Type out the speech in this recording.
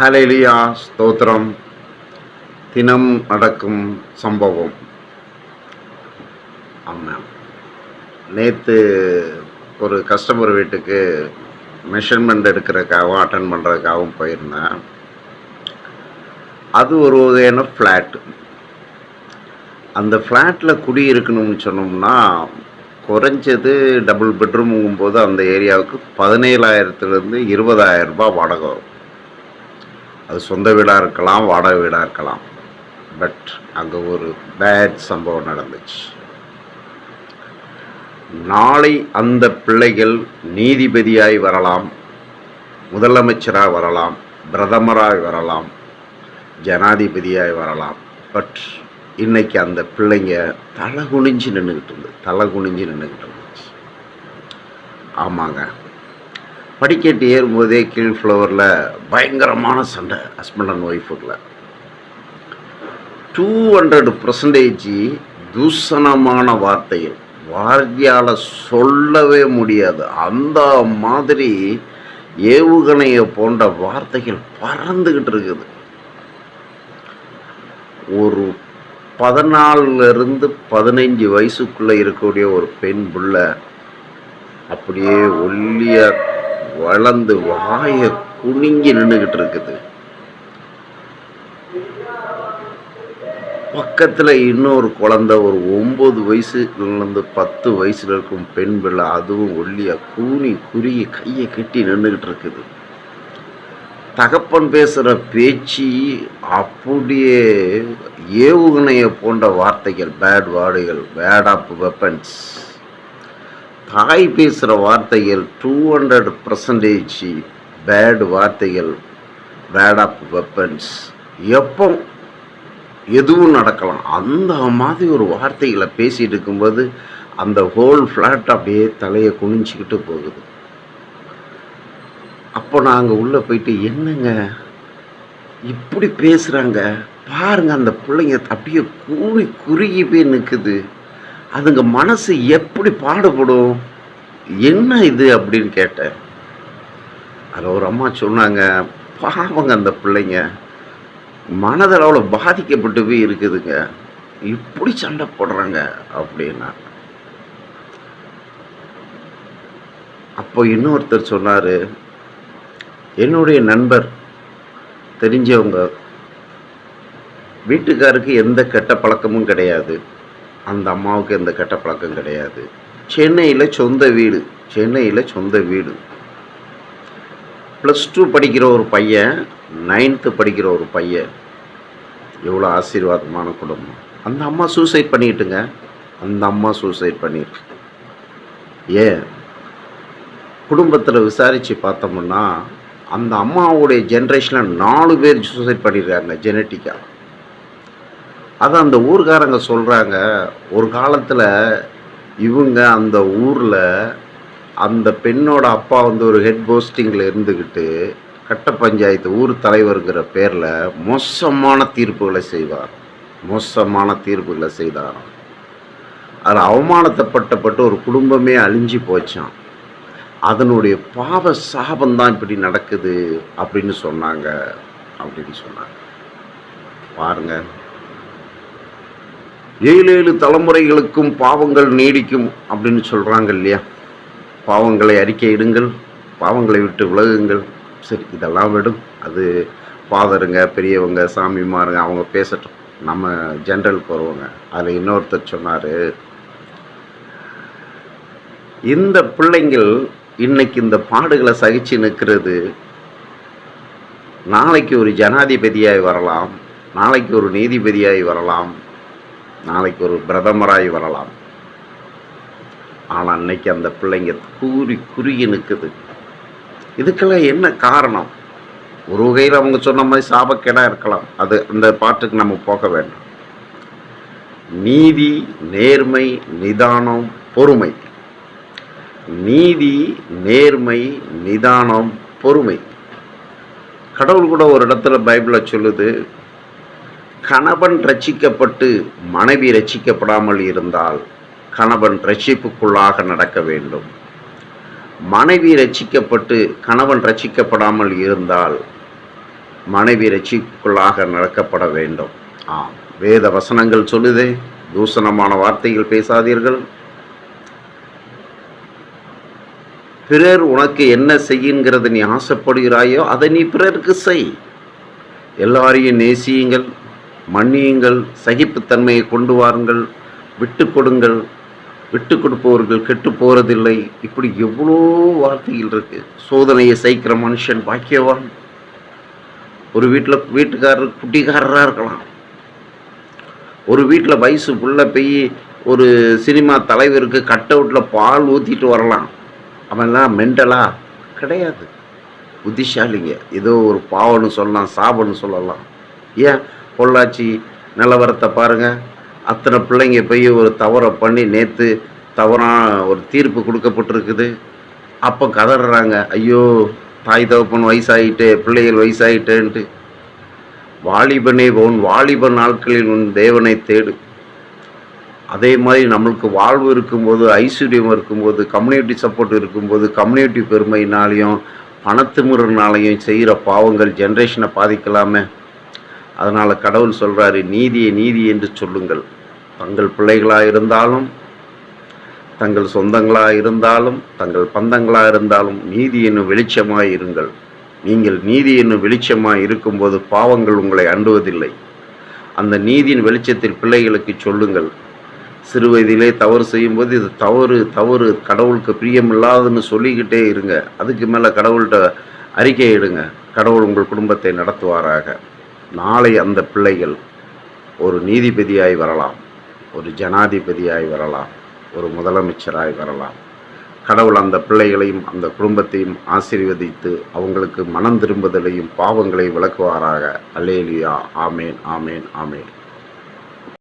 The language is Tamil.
ஹலேலியா ஸ்தோத்திரம். தினம் நடக்கும் சம்பவம். ஆமாம் நேற்று ஒரு கஸ்டமர் வீட்டுக்கு மெஷர்மெண்ட் எடுக்கிறதுக்காகவும் அட்டன் பண்ணுறதுக்காகவும் போயிருந்தேன். அது ஒரு வகையான ஃப்ளாட்டு அந்த ஃப்ளாட்டில் குடியிருக்கணும்னு சொன்னோம்னா குறைஞ்சது டபுள் பெட்ரூமுங்கும் போது அந்த ஏரியாவுக்கு பதினேழாயிரத்துலேருந்து இருபதாயிரம் ரூபாய் வாடகை வரும். அது சொந்த வீடாக இருக்கலாம் வாடகை வீடாக இருக்கலாம். பட் அங்கே ஒரு பேட் சம்பவம் நடந்துச்சு. நாளை அந்த பிள்ளைகள் நீதிபதியாய் வரலாம் முதலமைச்சராக வரலாம் பிரதமராய் வரலாம் ஜனாதிபதியாய் வரலாம். பட் இன்னைக்கு அந்த பிள்ளைங்க தலை குனிஞ்சு நின்றுக்கிட்டு இருந்து தலை குனிஞ்சு நின்றுக்கிட்டு இருந்துச்சு. ஆமாங்க. படிக்கட்டு ஏறும்போதே கீழ் ஃப்ளோரில் பயங்கரமான சண்டை ஹஸ்பண்ட் அண்ட் ஒய்ஃபுக்குள்ள டூ ஹண்ட்ரட் பர்சன்டேஜ் தூசணமான வார்த்தைகள். வார்த்தையால் சொல்லவே முடியாது. அந்த மாதிரி ஏவுகணையை போன்ற வார்த்தைகள் பறந்துக்கிட்டு இருக்குது. ஒரு பதினாலிருந்து பதினைஞ்சு வயசுக்குள்ளே இருக்கக்கூடிய ஒரு பெண் புள்ள அப்படியே ஒல்லிய வளர்ந்து வாயை குனிங்கி நின்றுக்கிட்டு இருக்குது பக்கத்தில் இன்னொரு குழந்த ஒரு ஒம்பது வயசுலேருந்து பத்து வயசில் இருக்கும் பெண் பிள்ளை அதுவும் ஒல்லியாக கூனி குறுகி கையை கட்டி நின்றுக்கிட்டு இருக்குது தகப்பன் பேசுகிற பேச்சு அப்படியே ஏவுகணையை போன்ற வார்த்தைகள் பேட் வார்டுகள் பேட் ஆஃப் வெப்பன்ஸ் தாய் பேசுகிற வார்த்தைகள் டூ ஹண்ட்ரட் பர்சன்டேஜ் பேடு வார்த்தைகள் பேட் ஆஃப் வெப்பன்ஸ் எப்போ எதுவும் நடக்கலாம். அந்த மாதிரி ஒரு வார்த்தைகளை பேசிகிட்டு இருக்கும்போது அந்த ஹோல் ஃப்ளாட் அப்படியே தலையை குனிஞ்சிக்கிட்டு போகுது. அப்போ நாங்கள் உள்ளே போயிட்டு என்னங்க? இப்படி பேசுகிறாங்க பாருங்கள் அந்த பிள்ளைங்க அப்படியே கூணி குறுகி போய் நிற்குது அதுங்க மனசு எப்படி பாடுபடும்? என்ன இது அப்படின்னு கேட்டேன். அதில் ஒரு அம்மா சொன்னாங்க பாவங்க அந்த பிள்ளைங்க. மனதளவில் பாதிக்கப்பட்டு போய் இருக்குதுங்க. இப்படி சண்டை போடுறாங்க அப்படின்னா. அப்போ இன்னொருத்தர் சொன்னார் என்னுடைய நண்பர் தெரிஞ்சவங்க. வீட்டுக்காருக்கு எந்த கெட்ட பழக்கமும் கிடையாது. அந்த அம்மாவுக்கு எந்த கெட்ட பழக்கம் கிடையாது. சென்னையில் சொந்த வீடு சென்னையில் சொந்த வீடு. ப்ளஸ் டூ படிக்கிற ஒரு பையன் நைன்த்து படிக்கிற ஒரு பையன். எவ்வளோ ஆசீர்வாதமான குடும்பம். அந்த அம்மா சூசைட் பண்ணிட்டுங்க. அந்த அம்மா சூசைட் பண்ணிட்டு. ஏன்? குடும்பத்தில் விசாரித்து பார்த்தோம்னா அந்த அம்மாவுடைய ஜென்ரேஷனில் நாலு பேர் சூசைட் பண்ணியிருக்காங்க ஜெனட்டிக்காக அதை அந்த ஊர்காரங்க சொல்கிறாங்க ஒரு காலத்தில் இவங்க அந்த ஊரில் அந்த பெண்ணோட அப்பா வந்து ஒரு ஹெட் போஸ்டிங்கில் இருந்துக்கிட்டு கட்ட பஞ்சாயத்து ஊர் தலைவருங்கிற பேரில் மோசமான தீர்ப்புகளை செய்வார். மோசமான தீர்ப்புகளை செய்தார். அதில் அவமானத்தப்பட்டப்பட்டு ஒரு குடும்பமே அழிஞ்சு போச்சான் அதனுடைய பாவ சாபந்தான் இப்படி நடக்குது அப்படின்னு சொன்னாங்க அப்படின்னு சொன்னாங்க. பாருங்க. ஏழு ஏழு தலைமுறைகளுக்கும் பாவங்கள் நீடிக்கும் அப்படின்னு சொல்கிறாங்க இல்லையா? பாவங்களை அறிக்கையிடுங்கள் பாவங்களை விட்டு விலகுங்கள். சரி இதெல்லாம் விடும். அது ஃபாதருங்க பெரியவங்க சாமிமாருங்க அவங்க பேசட்டும். நம்ம ஜென்ரலுக்கு வருவாங்க அதில் இன்னொருத்தர் சொன்னார் இந்த பிள்ளைங்கள் இன்னைக்கு இந்த பாடுகளை சகிச்சு நிற்கிறது. நாளைக்கு ஒரு ஜனாதிபதியாய் வரலாம். நாளைக்கு ஒரு நீதிபதியாய் வரலாம். நாளைக்கு ஒரு பிரதமராய் வரலாம். ஆனால் அன்னைக்கு அந்த பிள்ளைங்க கூறி குறுகி நிற்குது இதுக்கெல்லாம் என்ன காரணம்? ஒரு வகையில் அவங்க சொன்ன மாதிரி சாபக்கேடாக இருக்கலாம். அது அந்த பாட்டுக்கு நம்ம போக வேண்டாம். நீதி நேர்மை நிதானம் பொறுமை. நீதி நேர்மை நிதானம் பொறுமை. கடவுள் கூட ஒரு இடத்துல பைபிளை சொல்லுது கணவன் ரட்சிக்கப்பட்டு மனைவி ரட்சிக்கப்படாமல் இருந்தால் கணவன் ரட்சிப்புக்குள்ளாக நடக்க வேண்டும். மனைவி ரட்சிக்கப்பட்டு கணவன் ரட்சிக்கப்படாமல் இருந்தால் மனைவி ரட்சிப்புக்குள்ளாக நடக்கப்பட வேண்டும். ஆம். வேத வசனங்கள் சொல்லுதே தூசணமான வார்த்தைகள் பேசாதீர்கள். பிறர் உனக்கு என்ன செய்யுங்கிறது நீ ஆசைப்படுகிறாயோ அதை நீ பிறருக்கு செய். எல்லாரையும் நேசியுங்கள். மன்னியுங்கள் சகிப்புத்தன்மையை கொண்டு வாருங்கள் விட்டு கொடுங்கள் விட்டு கொடுப்பவர்கள் கெட்டு போகிறதில்லை இப்படி எவ்வளோ வார்த்தைகள் இருக்குது சோதனையை சகிக்கிற மனுஷன் பாக்கியவான். ஒரு வீட்டில் வீட்டுக்காரர் குட்டிக்காரராக இருக்கலாம். ஒரு வீட்டில் வயசு புள்ள போய் ஒரு சினிமா தலைவருக்கு கட் அவுட்டில் பால் ஊற்றிட்டு வரலாம். அவன்லாம் மெண்டலா கிடையாது. புத்திசாலிங்க. ஏதோ ஒரு பாவன்னு சொல்லலாம் சாபன்னு சொல்லலாம். ஏன்? பொள்ளாச்சி நிலவரத்தை பாருங்கள் அத்தனை பிள்ளைங்க போய் ஒரு தவறை பண்ணி நேற்று தவறாக ஒரு தீர்ப்பு கொடுக்கப்பட்டிருக்குது. அப்போ கதறாங்க. ஐயோ தாய் தகப்பன் வயசாயிட்டே பிள்ளைகள் வயசாயிட்டேன்ட்டு. வாலிபனே உன் வாலிப நாட்களில் உன் தேவனை தேடு. அதே மாதிரி நம்மளுக்கு வாழ்வு இருக்கும்போது ஐஸ்வர்யம் இருக்கும்போது கம்யூனிட்டி சப்போர்ட் இருக்கும்போது கம்யூனிட்டி பெருமையினாலையும் பணத்துமுறனாலையும் செய்கிற பாவங்கள் ஜென்ரேஷனை பாதிக்கலாமே. அதனால் கடவுள் சொல்கிறாரு நீதியை நீதி என்று சொல்லுங்கள். தங்கள் பிள்ளைகளாக இருந்தாலும் தங்கள் சொந்தங்களாக இருந்தாலும் தங்கள் பந்தங்களாக இருந்தாலும் நீதி என்னும் வெளிச்சமாக இருங்கள் நீங்கள் நீதி என்னும் வெளிச்சமாக இருக்கும்போது பாவங்கள் உங்களை அண்டுவதில்லை. அந்த நீதியின் வெளிச்சத்தில் பிள்ளைகளுக்கு சொல்லுங்கள். சிறு வயதிலே தவறு செய்யும்போது இது தவறு தவறு கடவுளுக்கு பிரியமில்லாதுன்னு சொல்லிக்கிட்டே இருங்க. அதுக்கு மேலே கடவுள்கிட்ட அறிக்கை எடுங்க. கடவுள் உங்கள் குடும்பத்தை நடத்துவாராக. நாளை அந்த பிள்ளைகள் ஒரு நீதிபதியாய் வரலாம் ஒரு ஜனாதிபதியாய் வரலாம் ஒரு முதலமைச்சராய் வரலாம். கடவுள் அந்த பிள்ளைகளையும் அந்த குடும்பத்தையும் ஆசீர்வதித்து அவங்களுக்கு மனம் திரும்புதலையும் பாவங்களை விளக்குவாராக. அல்லேலியா. ஆமேன் ஆமேன் ஆமேன்.